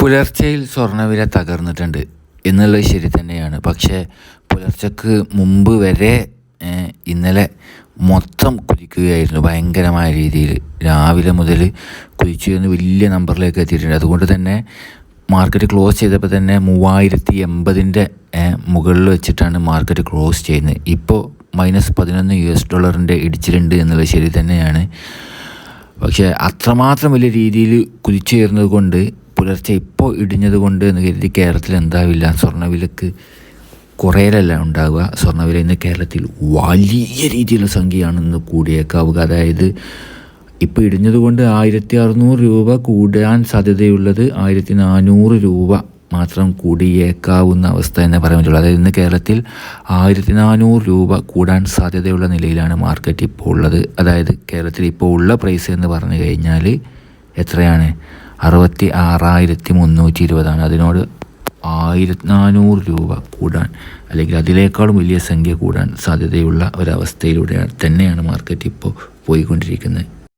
പുലർച്ചയിൽ സ്വർണവില തകർന്നിട്ടുണ്ട്. എന്നുള്ളത് ശരി തന്നെയാണ്. പക്ഷേ പുലർച്ചക്ക് മുമ്പ് വരെ ഇന്നലെ മൊത്തം കുതിക്കുകയായിരുന്നു ഭയങ്കരമായ രീതിയിൽ. രാവിലെ മുതൽ കുതിച്ചു എന്ന് വലിയ നമ്പറിലേക്ക് എത്തിയിട്ടുണ്ട്. അതുകൊണ്ട് തന്നെ മാർക്കറ്റ് ക്ലോസ് ചെയ്തപ്പോൾ തന്നെ മൂവായിരത്തി എൺപതിന്റെ മുകളിൽ വെച്ചിട്ടാണ് മാർക്കറ്റ് ക്ലോസ് ചെയ്യുന്നത്. ഇപ്പോൾ മൈനസ് പതിനൊന്ന് യു എസ് ഡോളറിന്റെ ഇടിച്ചിലുണ്ട് എന്നുള്ളത് ശരി തന്നെയാണ്. പക്ഷേ അത്രമാത്രം വലിയ രീതിയിൽ കുതിച്ചുയർന്നത് കൊണ്ട് പുലർച്ചെ ഇപ്പോൾ ഇടിഞ്ഞത് കൊണ്ട് എന്ന് കരുതി കേരളത്തിൽ എന്താവില്ല. സ്വർണവിലക്ക് കുറേലല്ല ഉണ്ടാവുക. സ്വർണവില ഇന്ന് കേരളത്തിൽ വലിയ രീതിയിലുള്ള സംഖ്യയാണ് ഇന്ന് കൂടിയേക്കാവുക. അതായത് ഇപ്പോൾ ഇടിഞ്ഞത് കൊണ്ട് ആയിരത്തി അറുന്നൂറ് രൂപ കൂടാൻ സാധ്യതയുള്ളത് ആയിരത്തി നാനൂറ് രൂപ മാത്രം കൂടിയേക്കാവുന്ന അവസ്ഥ എന്നേ പറയാൻ പറ്റുള്ളൂ. അതായത് ഇന്ന് കേരളത്തിൽ ആയിരത്തി നാനൂറ് രൂപ കൂടാൻ സാധ്യതയുള്ള നിലയിലാണ് മാർക്കറ്റ് ഇപ്പോൾ ഉള്ളത്. അതായത് കേരളത്തിൽ ഇപ്പോൾ ഉള്ള പ്രൈസ് എന്ന് പറഞ്ഞു കഴിഞ്ഞാൽ എത്രയാണ്? അറുപത്തി ആറായിരത്തി മുന്നൂറ്റി ഇരുപതാണ് അതിനോട് ആയിരത്തി നാനൂറ് രൂപ കൂടാൻ അല്ലെങ്കിൽ അതിനേക്കാളും വലിയ സംഖ്യ കൂടാൻ സാധ്യതയുള്ള ഒരവസ്ഥയിലൂടെ തന്നെയാണ് മാർക്കറ്റ് ഇപ്പോൾ പോയിക്കൊണ്ടിരിക്കുന്നത്.